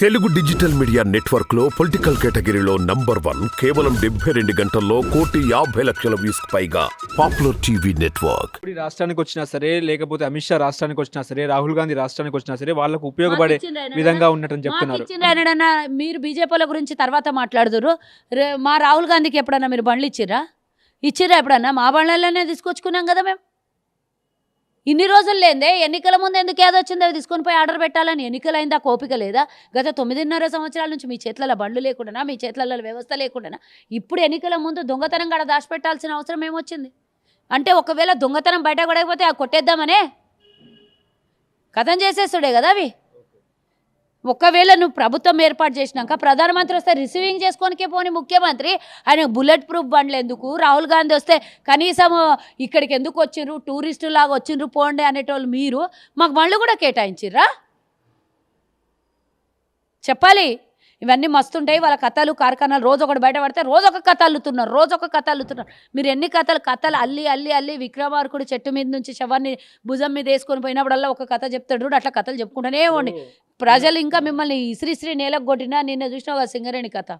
Telugu digital media నెట్వర్క్లో political కేటగిరీలో number one కేవలం డెబ్బై రెండు గంటల్లో కోటి యాభై లక్షల వ్యూస్ పైగా పాపులర్ టీవీ నెట్వర్క్. రాష్ట్రానికి వచ్చినా సరే లేకపోతే అమిత్ షా రాష్ట్రానికి వచ్చినా సరే రాహుల్ గాంధీ రాష్ట్రానికి వచ్చినా సరే వాళ్ళకు ఉపయోగపడే విధంగా? ఉన్నట్టు చెప్తున్నారు. మీరు బీజేపీల గురించి తర్వాత మాట్లాడుదురు. రే మా రాహుల్ గాంధీకి ఎప్పుడన్నా మీరు బండ్లు ఇచ్చిర్రా? ఇచ్చిర్రా ఎప్పుడన్నా? మా బండ్లలోనే తీసుకొచ్చుకున్నాం కదా మేము. ఇన్ని రోజులు లేదే ఎన్నికల ముందు ఎందుకు ఏదొచ్చిందో అవి తీసుకొని పోయి ఆర్డర్ పెట్టాలని? ఎన్నికలైందా? కోపిక లేదా? గత తొమ్మిదిన్నర సంవత్సరాల నుంచి మీ చేతులలో బండ్లు లేకుండా మీ చేతులలో వ్యవస్థ లేకుండా ఇప్పుడు ఎన్నికల ముందు దొంగతనం కూడా దాచిపెట్టాల్సిన అవసరం ఏమొచ్చింది? అంటే ఒకవేళ దొంగతనం బయట పడకపోతే ఆ కొట్టేద్దామనే? కథం చేసేస్తుడే కదా అవి? ఒకవేళ నువ్వు ప్రభుత్వం ఏర్పాటు చేసినాక ప్రధానమంత్రి వస్తే రిసీవింగ్ చేసుకోనికే పోని ముఖ్యమంత్రి ఆయన బుల్లెట్ ప్రూఫ్ బండ్లు ఎందుకు? రాహుల్ గాంధీ వస్తే కనీసం ఇక్కడికి ఎందుకు వచ్చిండ్రు టూరిస్టు లాగా వచ్చిండ్రు పోండి అనేటోళ్ళు మీరు మాకు బండ్లు కూడా కేటాయించిర్రా? చెప్పాలి. ఇవన్నీ మస్తుంటాయి. వాళ్ళ కథలు కార్ఖానాలు రోజు ఒకటి బయట పడితే రోజు ఒక కథ అల్లుతున్నారు. రోజు ఒక కథ అల్లుతున్నారు. మీరు ఎన్ని కథలు కథలు అల్లి అల్లి అల్లి విక్రమార్కుడు చెట్టు మీద నుంచి శవాన్ని భుజం మీద వేసుకొని పోయినప్పుడల్లా ఒక కథ చెప్తాడు అట్లా కథలు చెప్పుకుంటూనే ఉండి. ప్రజలు ఇంకా మిమ్మల్ని ఇసిరిసిరి నేలకు కొట్టినా నిన్న చూసినావు కదా సింగరేణి కథ?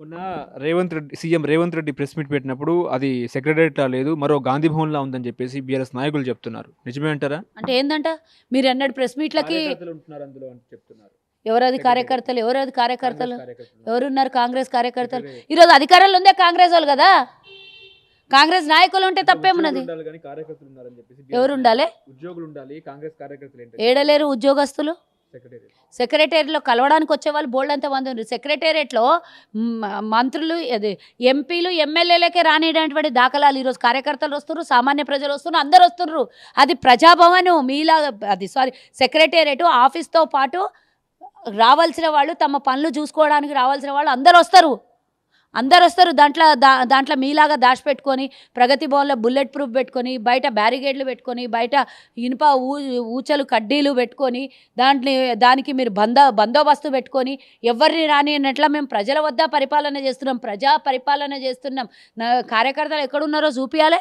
మొన్న Revanth Reddy CM Revanth Reddy press meet పెట్టినప్పుడు అది సెక్రటరియట్ లేదు మరో గాంధీ భవన్ లా ఉందని చెప్పేసి బీఆర్ఎస్ నాయకులు చెప్తున్నారు. నిజమే అంటారా? అంటే ఏందంట? మీరు అన్నడు ప్రెస్ మీట్లకి చెప్తున్నారు. ఎవరది కార్యకర్తలు ఎవరది కార్యకర్తలు. ఎవరున్నారు కాంగ్రెస్ కార్యకర్తలు? ఈరోజు అధికారంలో ఉందే కాంగ్రెస్ వాళ్ళు కదా? కాంగ్రెస్ నాయకులు ఉంటే తప్పేమున్నది? ఎవరు ఉండాలి? ఉద్యోగులు ఉండాలి కాంగ్రెస్ కార్యకర్తలు ఏంటి ఏడలేరు ఉద్యోగస్తులు? సెక్రటరీ సెక్రటేరియట్లో కలవడానికి వచ్చే వాళ్ళు బోల్డ్ అంత మంది ఉన్నారు. సెక్రటేరియట్లో మంత్రులు అది ఎంపీలు ఎమ్మెల్యేలకే రానిటువంటి దాఖలాలు ఈరోజు కార్యకర్తలు వస్తున్నారు సామాన్య ప్రజలు వస్తున్నారు అందరు వస్తున్నారు. అది ప్రజాభవన్ మీలా అది సారీ సెక్రటేరియట్ ఆఫీస్తో పాటు రావాల్సిన వాళ్ళు తమ పనులు చూసుకోవడానికి రావాల్సిన వాళ్ళు అందరు వస్తారు. అందరు వస్తారు దాంట్లో దా దాంట్లో మీలాగా దాచిపెట్టుకొని ప్రగతి భవన్లో బుల్లెట్ ప్రూఫ్ పెట్టుకొని బయట బ్యారిగేడ్లు పెట్టుకొని బయట ఇనుప ఊ ఊచలు కడ్డీలు పెట్టుకొని దాంట్లో దానికి మీరు బంద బందోబస్తు పెట్టుకొని ఎవరిని రాని మేము ప్రజల వద్ద పరిపాలన చేస్తున్నాం ప్రజా పరిపాలన చేస్తున్నాం. కార్యకర్తలు ఎక్కడున్నారో చూపించాలి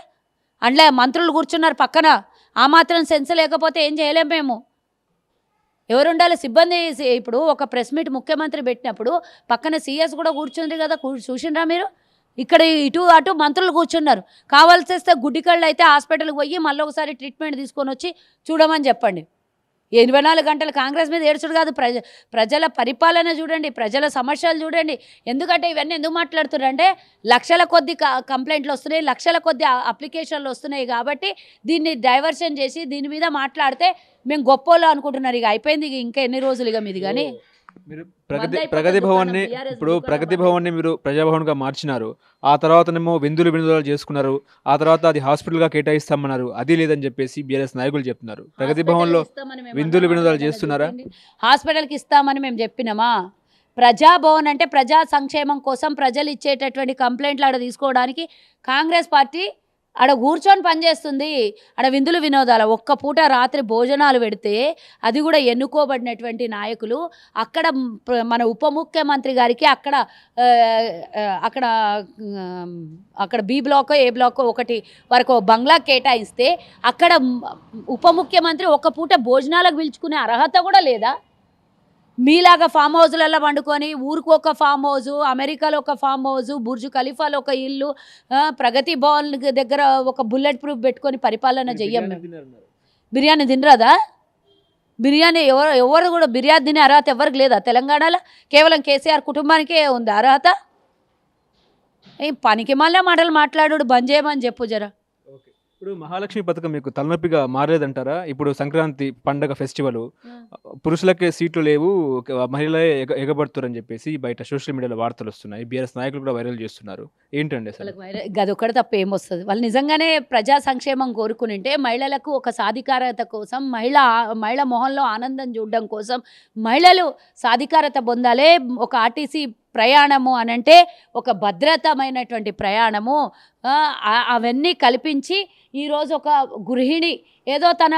అందులో మంత్రులు కూర్చున్నారు పక్కన. ఆ మాత్రం సెన్స్ లేకపోతే ఏం చేయలేం మేము. ఎవరు ఉండాలి సిబ్బంది ఇప్పుడు ఒక ప్రెస్ మీట్ ముఖ్యమంత్రి పెట్టినప్పుడు పక్కన సీఎస్ కూడా కూర్చుంది కదా కూ- చూసిండ్రా మీరు? ఇక్కడ ఇటు అటు మంత్రులు కూర్చున్నారు. కావాల్సి వస్తే గుడ్డికళ్ళు అయితే హాస్పిటల్కి పోయి మళ్ళీ ఒకసారి ట్రీట్మెంట్ తీసుకొని వచ్చి చూడమని చెప్పండి. ఎనభై నాలుగు గంటలు కాంగ్రెస్ మీద ఏడ్చుడు కాదు. ప్రజ ప్రజల పరిపాలన చూడండి ప్రజల సమస్యలు చూడండి. ఎందుకంటే ఇవన్నీ ఎందుకు మాట్లాడుతున్నారు అంటే లక్షల కొద్ది కంప్లైంట్లు వస్తున్నాయి లక్షల కొద్ది అప్లికేషన్లు వస్తున్నాయి కాబట్టి దీన్ని డైవర్షన్ చేసి దీని మీద మాట్లాడితే మేము గొప్పోళ్ళు అనుకుంటున్నారు. ఇక అయిపోయింది ఇక ఇంకా ఎన్ని రోజులు ఇక మీది కానీ. మీరు ప్రగతి ప్రగతి భవన్ని ఇప్పుడు ప్రగతి భవన్ని మీరు ప్రజాభవన్గా మార్చినారు. ఆ తర్వాతనేమో విందులు వినోదాలు చేసుకున్నారు. ఆ తర్వాత అది హాస్పిటల్గా కేటాయిస్తామన్నారు. అది లేదని చెప్పేసి బీఆర్ఎస్ నాయకులు చెప్తున్నారు. ప్రగతి భవన్లో విందులు వినోదాలు చేస్తున్నారా? హాస్పిటల్కి ఇస్తామని మేము చెప్పినామా? ప్రజాభవన్ అంటే ప్రజా సంక్షేమం కోసం ప్రజలు ఇచ్చేటటువంటి కంప్లైంట్లు ఆడ తీసుకోవడానికి కాంగ్రెస్ పార్టీ ఆడ కూర్చొని పనిచేస్తుంది ఆడ విందులు వినోదాలు. ఒక్క పూట రాత్రి భోజనాలు పెడితే అది కూడా ఎన్నుకోబడినటువంటి నాయకులు. అక్కడ మన ఉప ముఖ్యమంత్రి గారికి అక్కడ అక్కడ అక్కడ బి బ్లాక్ ఏ బ్లాక్ ఒకటి వరకు బంగ్లా కేటాయిస్తే అక్కడ ఉప ముఖ్యమంత్రి ఒక పూట భోజనాలకు పిలుచుకునే అర్హత కూడా లేదా? మీలాగా ఫామ్ హౌస్లలో వండుకొని ఊరికి ఒక ఫామ్ హౌస్ అమెరికాలో ఒక ఫామ్ హౌస్ బుర్జు ఖలీఫాలో ఒక ఇల్లు ప్రగతి భవన్ దగ్గర ఒక బుల్లెట్ ప్రూఫ్ పెట్టుకొని పరిపాలన చెయ్యం బిర్యానీ తినరాదా? బిర్యానీ ఎవరు ఎవరు కూడా బిర్యానీ తినే అర్హత ఎవరికి లేదా? తెలంగాణలో కేవలం కేసీఆర్ కుటుంబానికే ఉంది అర్హత? పనికి మళ్ళీ మాటలు మాట్లాడు బంద్ చేయమని చెప్పు జరా. ఇప్పుడు మహాలక్ష్మి పథకం మీకు తలనొప్పిగా మారలేదంటారా? ఇప్పుడు సంక్రాంతి పండగ ఫెస్టివల్ పురుషులకే సీట్లు లేవు మహిళలే ఎగ ఎగబడుతారని చెప్పేసి బయట సోషల్ మీడియాలో వార్తలు వస్తున్నాయి. బీఆర్ఎస్ నాయకులు కూడా వైరల్ చేస్తున్నారు. ఏంటండి అసలు? గది తప్ప ఏమొస్తుంది వాళ్ళు నిజంగానే ప్రజా సంక్షేమం కోరుకునింటే మహిళలకు ఒక సాధికారత కోసం మహిళ మహిళ మొహంలో ఆనందం చూడడం కోసం మహిళలు సాధికారత పొందాలే. ఒక ఆర్టీసీ ప్రయాణము అనంటే ఒక భద్రతమైనటువంటి ప్రయాణము అవన్నీ కల్పించి ఈరోజు ఒక గృహిణి ఏదో తన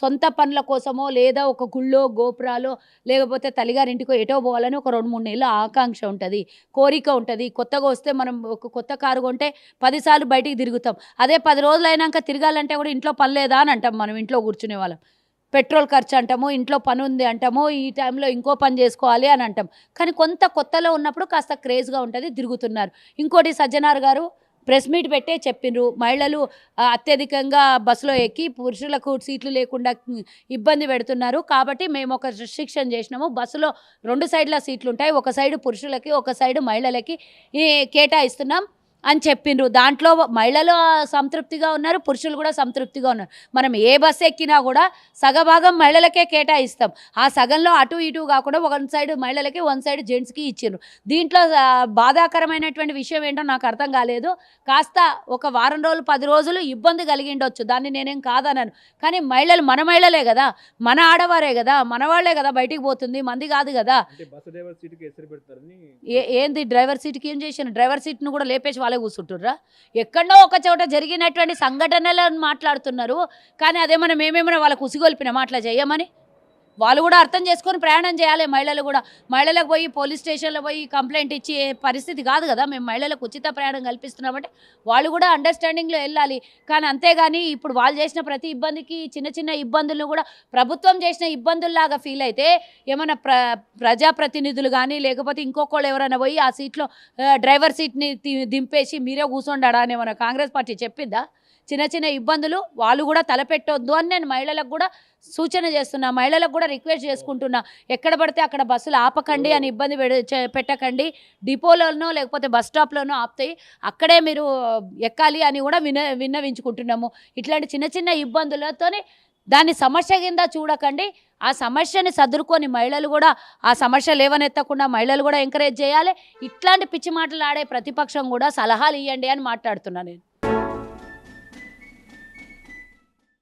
సొంత పనుల కోసమో లేదా ఒక గుళ్ళో గోపురాలో లేకపోతే తల్లిగారింటికో ఎటో పోవాలని ఒక రెండు మూడు నెలల ఆకాంక్ష ఉంటుంది కోరిక ఉంటుంది. కొత్తగా వస్తే మనం ఒక కొత్త కారు కొంటే పదిసార్లు బయటికి తిరుగుతాం. అదే పది రోజులు అయినాక తిరగాలంటే కూడా ఇంట్లో పని లేదా అని అంటాం మనం ఇంట్లో కూర్చునే వాళ్ళం. పెట్రోల్ ఖర్చు అంటాము ఇంట్లో పని ఉంది అంటాము ఈ టైంలో ఇంకో పని చేసుకోవాలి అని అంటాం. కానీ కొంత కొత్తలో ఉన్నప్పుడు కాస్త క్రేజ్గా ఉంటుంది తిరుగుతున్నారు. ఇంకోటి సజ్జనార్ గారు ప్రెస్ మీట్ పెట్టే చెప్పిండ్రు మహిళలు అత్యధికంగా బస్సులో ఎక్కి పురుషులకు సీట్లు లేకుండా ఇబ్బంది పెడుతున్నారు. కాబట్టి మేము ఒక రిస్ట్రిక్షన్ చేసినాము. బస్సులో రెండు సైడ్ల సీట్లు ఉంటాయి ఒక సైడ్ పురుషులకి ఒక సైడ్ మహిళలకి కేటాయిస్తున్నాం. అని చెప్పిండ్రు. దాంట్లో మహిళలు సంతృప్తిగా ఉన్నారు పురుషులు కూడా సంతృప్తిగా ఉన్నారు. మనం ఏ బస్సు ఎక్కినా కూడా సగభాగం మహిళలకే కేటాయిస్తాం. ఆ సగంలో అటు ఇటు కాకుండా వన్ సైడ్ మహిళలకి వన్ సైడ్ జెంట్స్కి ఇచ్చిండ్రు. దీంట్లో బాధాకరమైనటువంటి విషయం ఏంటో నాకు అర్థం కాలేదు. కాస్త ఒక వారం రోజులు పది రోజులు ఇబ్బంది కలిగిండొచ్చు. దాన్ని నేనేం కాదన్నాను కానీ మహిళలు మన మహిళలే కదా. మన ఆడవారే కదా. మన వాళ్ళే కదా బయటికి పోతుంది. మంది కాదు కదా. ఏంది డ్రైవర్ సీట్కి ఏం చేశాను డ్రైవర్ సీట్ను కూడా లేపేసి వాళ్ళే కూర్చుంటుర్రా? ఎక్కడో ఒక చోట జరిగినటువంటి సంఘటనలను మాట్లాడుతున్నారు. కానీ అదే మనం ఏమేమైనా వాళ్ళకు ఉసిగొల్పిన అట్లా చేయమని? వాళ్ళు కూడా అర్థం చేసుకొని ప్రయాణం చేయాలి. మహిళలు కూడా మహిళలకు పోయి పోలీస్ స్టేషన్లో పోయి కంప్లైంట్ ఇచ్చే పరిస్థితి కాదు కదా. మేము మహిళలకు ఉచిత ప్రయాణం కల్పిస్తున్నామంటే వాళ్ళు కూడా అండర్స్టాండింగ్లో వెళ్ళాలి. కానీ అంతేగాని ఇప్పుడు వాళ్ళు చేసిన ప్రతి ఇబ్బందికి చిన్న చిన్న ఇబ్బందులు కూడా ప్రభుత్వం చేసిన ఇబ్బందుల్లాగా ఫీల్ అయితే ఏమైనా ప్ర ప్రజాప్రతినిధులు కానీ లేకపోతే ఇంకొకళ్ళు ఎవరైనా పోయి ఆ సీట్లో డ్రైవర్ సీట్ని తి- దింపేసి మీరే కూర్చోండా అని ఏమైనా కాంగ్రెస్ పార్టీ చెప్పిందా? చిన్న చిన్న ఇబ్బందులు వాళ్ళు కూడా తలపెట్టొద్దు అని నేను మహిళలకు కూడా సూచన చేస్తున్నా మహిళలకు కూడా రిక్వెస్ట్ చేసుకుంటున్నా. ఎక్కడ పడితే అక్కడ బస్సులు ఆపకండి అని ఇబ్బంది పెడ- పెట్టకండి. డిపోలోనో లేకపోతే బస్ స్టాప్లోనో ఆపుతాయి అక్కడే మీరు ఎక్కాలి అని కూడా విన విన్నవించుకుంటున్నాము. ఇట్లాంటి చిన్న చిన్న ఇబ్బందులతోనే దాన్ని సమస్య కింద చూడకండి. ఆ సమస్యని సదురుకొని మహిళలు కూడా ఆ సమస్య లేవనెత్తకుండా మహిళలు కూడా ఎంకరేజ్ చేయాలి. ఇట్లాంటి పిచ్చి మాటలు ఆడే ప్రతిపక్షం కూడా సలహాలు ఇవ్వండి అని మాట్లాడుతున్నాను నేను.